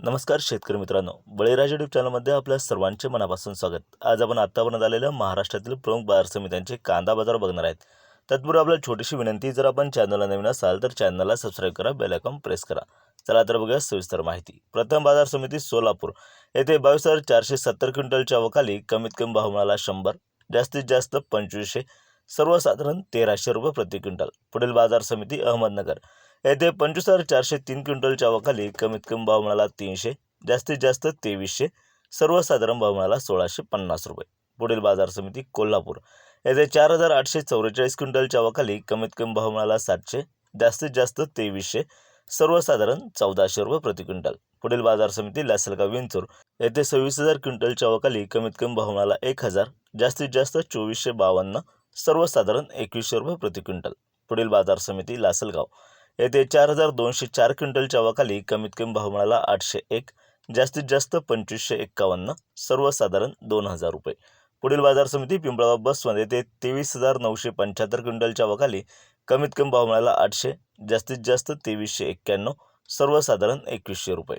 नमस्कार शेतकरी मित्रांनो. बळीराज यूट्यूब चॅनलमध्ये आपल्या सर्वांचे मनापासून स्वागत. आज आपण आत्तापर्यंत आलेल्या महाराष्ट्रातील प्रमुख बाजार समित्यांचे कांदा बाजार बघणार आहेत. तत्पूर्वी आपल्याला छोटीशी विनंती जर आपण चॅनलला नवीन असाल तर चॅनलला सबस्क्राईब करा बेल आयकॉन प्रेस करा. चला तर बघूया सविस्तर माहिती. प्रथम बाजार समिती सोलापूर. येथे बावीस हजार चारशे सत्तर क्विंटलच्या वखाली कमीत कमी भाव मिळाला शंभर जास्तीत जास्त पंचवीसशे सर्वसाधारण तेराशे रुपये प्रति क्विंटल. पुढील बाजार समिती अहमदनगर. येथे पंचवीस हजार चारशे तीन क्विंटलच्या अवकाली कमीत कमी भाव मिळाला तीनशे जास्तीत जास्त तेवीसशे सर्वसाधारण भाव मिळाला सोळाशे पन्नास रुपये. पुढील बाजार समिती कोल्हापूर. येथे चार हजार आठशे चौवेचाळीस क्विंटलच्या अवकाली कमीत कमी भाव मिळाला सातशे जास्तीत जास्त तेवीसशे सर्वसाधारण चौदाशे रुपये प्रति क्विंटल. पुढील बाजार समिती लासलगाव विंचूर. येथे सव्वीस हजार क्विंटलच्या अवकाली कमीत कमी भाव मिळाला एक हजार जास्तीत जास्त चोवीसशे बावन्न सर्वसाधारण एकवीसशे रुपये प्रति क्विंटल. पुढील बाजार समिती लासलगाव. येथे चार हजार दोनशे चार क्विंटलच्या अवाखाली कमीत कमी भाव मिळाला आठशे एक. जास्तीत जास्त पंचवीसशे एक्कावन्न. सर्वसाधारण दोन हजार रुपये. पुढील बाजार समिती पिंपळगाव बसमध्ये येथे तेवीस हजार नऊशे पंच्याहत्तर क्विंटलच्या अवाखाली कमीत कमी भाव मिळाला आठशे. जास्तीत जास्त तेवीसशे एक्क्याण्णव. सर्वसाधारण एकवीसशे रुपये.